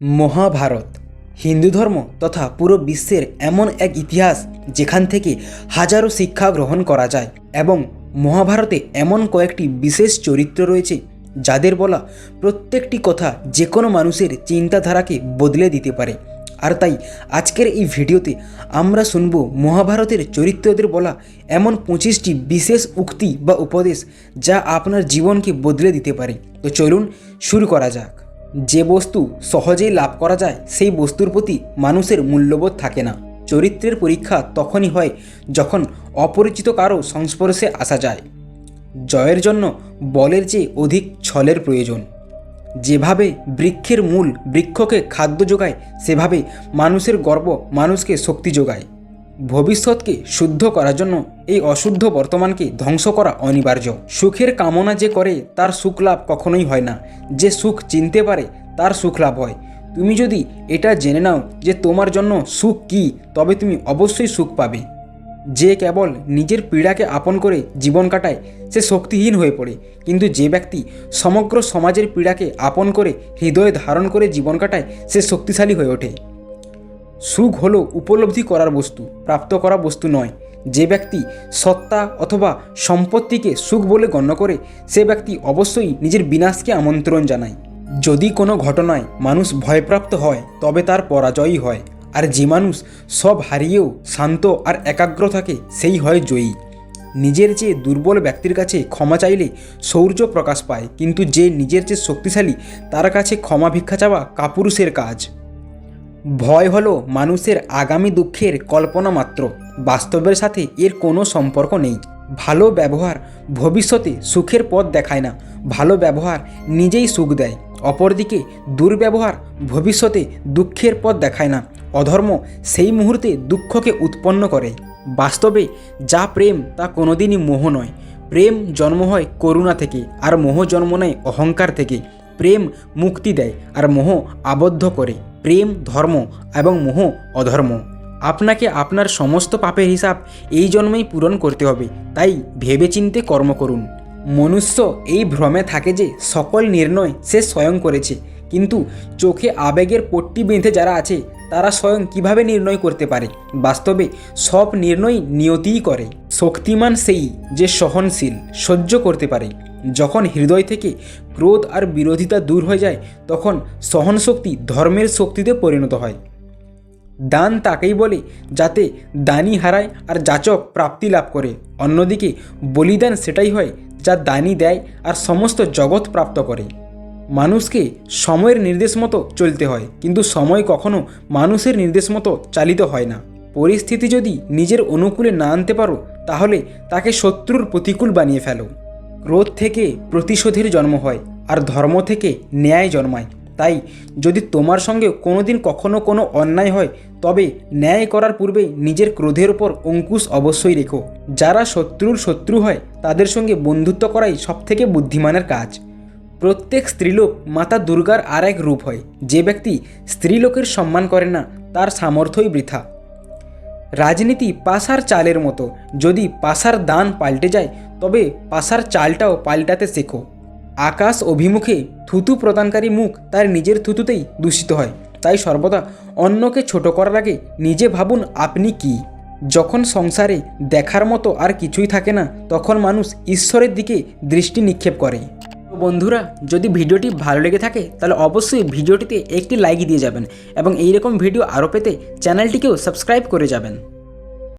মহাভারত। হিন্দু ধর্ম তথা পুরো বিশ্বের এমন এক ইতিহাস যেখান থেকে হাজারো শিক্ষা গ্রহণ করা যায় এবং মহাভারতে এমন কয়েকটি বিশেষ চরিত্র রয়েছে যাদের বলা প্রত্যেকটি কথা যে কোনো মানুষের চিন্তাধারাকে বদলে দিতে পারে। আর তাই আজকের এই ভিডিওতে আমরা শুনব মহাভারতের চরিত্রদের বলা এমন পঁচিশটি বিশেষ উক্তি বা উপদেশ যা আপনার জীবনকে বদলে দিতে পারে। তো চলুন শুরু করা যাক। যে বস্তু সহজেই লাভ করা যায়, সেই বস্তুর প্রতি মানুষের মূল্যবোধ থাকে না। চরিত্রের পরীক্ষা তখনই হয় যখন অপরিচিত কারও সংস্পর্শে আসা যায়। জয়ের জন্য বলের চেয়ে অধিক ছলের প্রয়োজন। যেভাবে বৃক্ষের মূল বৃক্ষকে খাদ্য যোগায় সেভাবে মানুষের গর্ব মানুষকে শক্তি যোগায়। ভবিষ্যৎকে শুদ্ধ করার জন্য এই অশুদ্ধ বর্তমানকে ধ্বংস করা অনিবার্য। সুখের কামনা যে করে, তার সুখ লাভ কখনোই হয় না। যে সুখ চিনতে পারে, তার সুখ লাভ হয়। তুমি যদি এটা জেনে নাও যে তোমার জন্য সুখ কী, তবে তুমি অবশ্যই সুখ পাবে। যে কেবল নিজের পীড়াকে আপন করে জীবন কাটায়, সে শক্তিহীন হয়ে পড়ে। কিন্তু যে ব্যক্তি সমগ্র সমাজের পীড়াকে আপন করে, হৃদয়ে ধারণ করে জীবন কাটায়, সে শক্তিশালী হয়ে ওঠে। সুখ হলো উপলব্ধি করার বস্তু, প্রাপ্ত করা বস্তু নয়। যে ব্যক্তি সত্তা অথবা সম্পত্তিকে সুখ বলে গণ্য করে, সে ব্যক্তি অবশ্যই নিজের বিনাশকে আমন্ত্রণ জানায়। যদি কোনো ঘটনায় মানুষ ভয়প্রাপ্ত হয়, তবে তার পরাজয়ই হয়। আর যে মানুষ সব হারিয়েও শান্ত আর একাগ্র থাকে, সেই হয় জয়ী। নিজের চেয়ে দুর্বল ব্যক্তির কাছে ক্ষমা চাইলে শৌর্য প্রকাশ পায়, কিন্তু যে নিজের চেয়ে শক্তিশালী, তার কাছে ক্ষমা ভিক্ষা চাওয়া কাপুরুষের কাজ। ভয় হলো মানুষের আগামী দুঃখের কল্পনা মাত্র। বাস্তবের সাথে এর কোনো সম্পর্ক নেই। ভালো ব্যবহার ভবিষ্যতে সুখের পথ দেখায় না। ভালো ব্যবহার নিজেই সুখ দেয়। অপরদিকে দুর্ব্যবহার ভবিষ্যতে দুঃখের পথ দেখায় না। অধর্ম সেই মুহূর্তে দুঃখকে উৎপন্ন করে। বাস্তবে যা প্রেম তা কোনোদিনই মোহ নয়। প্রেম জন্ম হয় করুণা থেকে, আর মোহ জন্ম নেয় অহংকার থেকে। প্রেম মুক্তি দেয়, আর মোহ আবদ্ধ করে। প্রেম, ধর্ম এবং মোহ অধর্ম। আপনাকে আপনার সমস্ত পাপের হিসাব এই জন্মেই পূরণ করতে হবে, তাই ভেবেচিন্তে কর্ম করুন। মনুষ্য এই ভ্রমে থাকে যে সকল নির্ণয় সে স্বয়ং করেছে, কিন্তু চোখে আবেগের পট্টি বেঁধে যারা আছে তারা স্বয়ং কীভাবে নির্ণয় করতে পারে? বাস্তবে সব নির্ণয় নিয়তিই করে। শক্তিমান সেই যে সহনশীল, সহ্য করতে পারে। যখন হৃদয় থেকে ক্রোধ আর বিরোধিতা দূর হয়ে যায়, তখন সহনশক্তি ধর্মের শক্তিতে পরিণত হয়। দান তাকেই বলে যাতে দানি হারায় আর যাচক প্রাপ্তি লাভ করে। অন্যদিকে বলিদান সেটাই হয় যা দানি দেয় আর সমস্ত জগৎ প্রাপ্ত করে। মানুষকে সময়ের নির্দেশ মতো চলতে হয়, কিন্তু সময় কখনো মানুষের নির্দেশ মতো চালিত হয় না। পরিস্থিতি যদি নিজের অনুকূলে না আনতে পারো, তাহলে তাকে শত্রুর প্রতিকূল বানিয়ে ফেলো। ক্রোধ থেকে প্রতিশোধের জন্ম হয়, আর ধর্ম থেকে ন্যায় জন্মায়। তাই যদি তোমার সঙ্গে কোনোদিন কখনো কোনো অন্যায় হয়, তবে ন্যায় করার পূর্বে নিজের ক্রোধের ওপর অঙ্কুশ অবশ্যই রেখো। যারা শত্রুর শত্রু হয়, তাদের সঙ্গে বন্ধুত্ব করাই সবথেকে বুদ্ধিমানের কাজ। প্রত্যেক স্ত্রীলোক মাতা দুর্গার আর এক রূপ হয়। যে ব্যক্তি স্ত্রীলোকের সম্মান করে না, তার সামর্থ্যই বৃথা। রাজনীতি পাশার চালের মতো। যদি পাশার দান পাল্টে যায়, তবে পাশার চালটাও পাল্টাতে শেখো। আকাশ অভিমুখে থুতু প্রদানকারী মুখ তার নিজের থুতুতেই দূষিত হয়। তাই সর্বদা অন্যকে ছোট করার আগে নিজে ভাবুন, আপনি কি? যখন সংসারে দেখার মতো আর কিছুই থাকে না, তখন মানুষ ঈশ্বরের দিকে দৃষ্টি নিক্ষেপ করে। বন্ধুরা, যদি ভিডিওটি ভালো লেগে থাকে, তাহলে অবশ্যই ভিডিওটিতে একটি লাইক দিয়ে যাবেন এবং এইরকম ভিডিও আরও পেতে চ্যানেলটিকেও সাবস্ক্রাইব করে যাবেন।